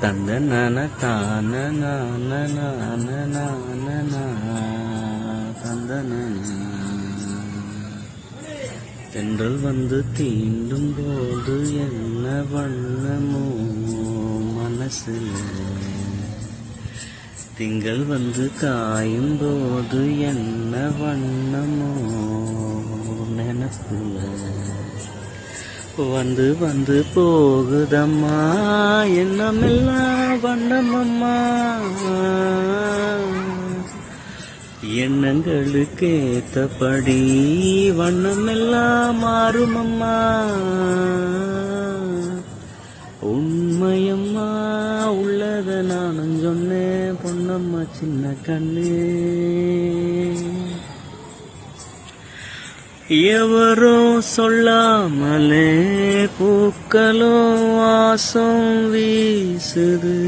தந்த நன தான நான நான நான தந்த தென்றல் வந்து தீண்டும் போது என்ன வண்ணமோ மனசில். திங்கள் வந்து காயும் போது என்ன வண்ணமோ நினப்புல. வந்து வந்து போகுதம்மா. எண்ணமெல்லாம் வண்ணமம்மா. எண்ணங்களுக்கு ஏத்தபடி வண்ணமெல்லாம் மாறுமம்மா. உண்மையம்மா உள்ளத நானும் சொன்னேன் பொன்னம்மா சின்ன கண்ணு. எவரோ சொல்லாமலே பூக்களும் வாசம் வீசுது.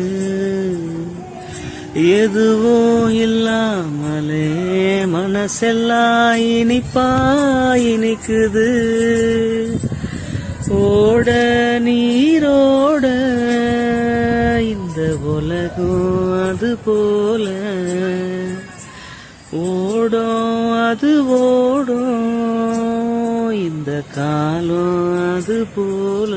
எதுவோ இல்லாமலே மனசெல்லாம் இனிப்பா இனிக்குது ஓட நீரோட இந்த உலகம் அது போல. ஓடும் அது ஓடும் இந்த காலம் அது போல.